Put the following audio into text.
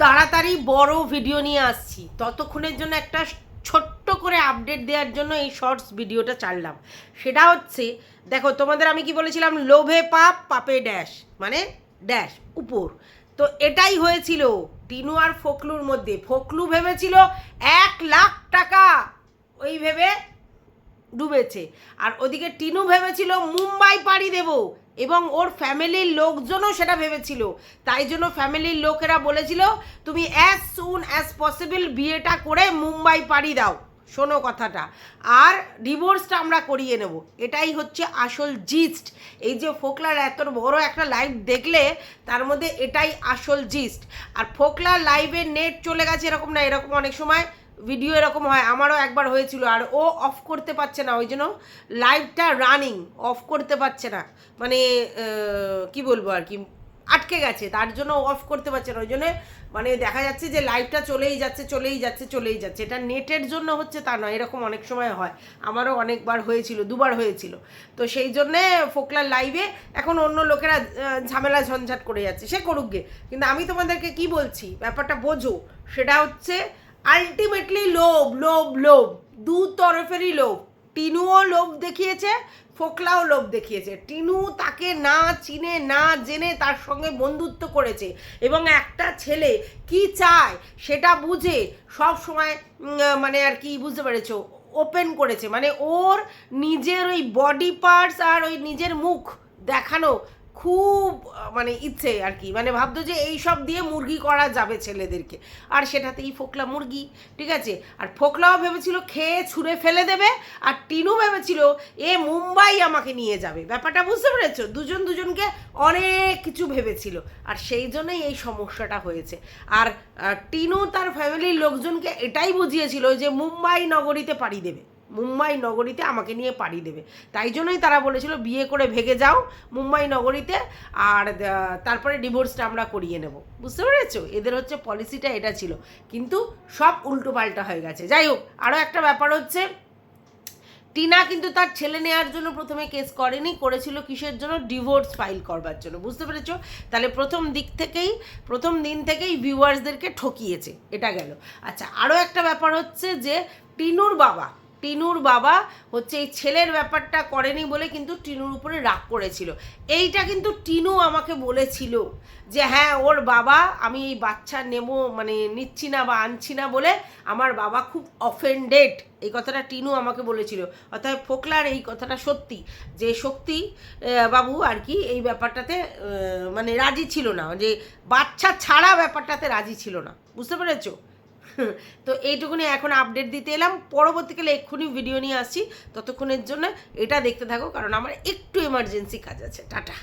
তাড়াতাড়ি বড় ভিডিও নিয়ে আসছি। ততক্ষণের জন্য একটা ছোট্ট করে আপডেট দেওয়ার জন্য এই শর্টস ভিডিওটা ছাড়লাম। সেটা হচ্ছে, দেখো, তোমাদের আমি কি বলেছিলাম? লোভে পাপ, পাপে ড্যাশ মানে ড্যাশ উপর। তো এটাই হয়েছিল টিনু আর ফকলুর মধ্যে। ফকলু ভেবেছিল এক লাখ টাকা ওই ভেবে ডুবেছে। আর ওদিকে টিনু ভেবেছিল, মুম্বাই পাড়ি দেব। এবং ওর ফ্যামিলির লোকজনও সেটা ভেবেছিল। তাই জন্য ফ্যামিলির লোকেরা বলেছিল, তুমি অ্যাজ সুন অ্যাজ পসিবল বিয়েটা করে মুম্বাই পাড়ি দাও। শোনো কথাটা। আর ডিভোর্সটা আমরা করিয়ে নেব। এটাই হচ্ছে আসল জিস্ট এই যে ফোকলার এত বড় একটা লাইভ দেখলে, তার মধ্যে এটাই আসল জিস্ট আর ফোকলার লাইভে নেট চলে গেছে এরকম না, এরকম অনেক সময় ভিডিও এরকম হয়, আমারও একবার হয়েছিল, আর ও অফ করতে পারছে না, ওই জন্য লাইভটা রানিং অফ করতে পারছে না। মানে কি বলব আর কি, আটকে গেছে, তার জন্য অফ করতে পারছে না, ওই জন্য মানে দেখা যাচ্ছে যে লাইভটা চলেই যাচ্ছে চলেই যাচ্ছে চলেই যাচ্ছে। এটা নেটের জন্য হচ্ছে তা নয়, এরকম অনেক সময় হয়। আমারও অনেকবার হয়েছিল, দুবার হয়েছিল। তো সেই জন্যে ফোকলার লাইভে এখন অন্য লোকেরা ঝামেলা ঝঞ্ঝাট করে যাচ্ছে, সে করুক গে। কিন্তু আমি তোমাদেরকে কি বলছি, ব্যাপারটা বোঝো, সেটা হচ্ছে আলটিমেটলি লোভ লোভ লোভ। দু তরফেরই লোভ। টিনুও লোভ দেখিয়েছে, ফোকলাও লোভ দেখিয়েছে। টিনু তাকে না চিনে, না জেনে তার সঙ্গে বন্ধুত্ব করেছে। এবং একটা ছেলে কি চায় সেটা বুঝে সব সময় মানে আর কি বুঝতে পেরেছ ওপেন করেছে। মানে ওর নিজের ওই বডি পার্টস আর ওই নিজের মুখ দেখানো খুব মানে ইচ্ছে আর কি। মানে ভাবতো যে এই সব দিয়ে মুরগি করা যাবে ছেলেদেরকে। আর সেটাতেই ফোকলা মুরগি, ঠিক আছে? আর ফোকলাও ভেবেছিল খেয়ে ছুঁড়ে ফেলে দেবে, আর টিনু ভেবেছিল এ মুম্বাই আমাকে নিয়ে যাবে। ব্যাপারটা বুঝতে পেরেছ? দুজন দুজনকে অনেক কিছু ভেবেছিল। আর সেই জন্যই এই সমস্যাটা হয়েছে। আর টিনু তার ফ্যামিলির লোকজনকে এটাই বুঝিয়েছিল যে মুম্বাই নগরীতে পাড়ি দেবে। মুম্বাই নগরীতে আমাকে নিয়ে পাড়ি দেবে। তাই জন্যই তারা বলেছিল, বিয়ে করে ভেগে যাও মুম্বাই নগরীতে আর তারপরে ডিভোর্সটা আমরা করিয়ে নেব। বুঝতে পেরেছ? এদের হচ্ছে পলিসিটা এটা ছিল। কিন্তু সব উল্টো পাল্টা হয়ে গেছে। যাই হোক আরও একটা ব্যাপার হচ্ছে, টিনা কিন্তু তার ছেলে নেওয়ার জন্য প্রথমে কেস করেনি, করেছিল কিসের জন্য? ডিভোর্স ফাইল করবার জন্য। বুঝতে পেরেছ? তাহলে প্রথম দিক থেকেই, প্রথম দিন থেকেই ভিউয়ার্সদেরকে ঠকিয়েছে, এটা গেল। আচ্ছা আরও একটা ব্যাপার হচ্ছে যে, টিনুর বাবা টিনুর বাবা হচ্ছে এই ছেলের ব্যাপারটা করেনি বলে কিন্তু টিনুর উপরে রাগ করেছিল। এইটা কিন্তু টিনু আমাকে বলেছিল যে হ্যাঁ ওর বাবা, আমি এই বাচ্চা নেব মানে নিচ্ছি না বা আনছি না বলে আমার বাবা খুব অফেন্ডেড এই কথাটা টিনু আমাকে বলেছিল। অর্থাৎ ফোকলার এই কথাটা সত্যি যে শক্তি বাবু, আর কি, এই ব্যাপারটাতে মানে রাজি ছিল না। যে, বাচ্চা ছাড়া ব্যাপারটাতে রাজি ছিল না। বুঝতে পেরেছ? তো এইটুকুনি এখন আপডেট দিতে এলাম। পরবর্তীকালে এক্ষুনি ভিডিও নিয়ে আসছি। ততক্ষণের জন্য এটা দেখতে থাকো, কারণ আমার একটু এমার্জেন্সি কাজ আছে। টাটা।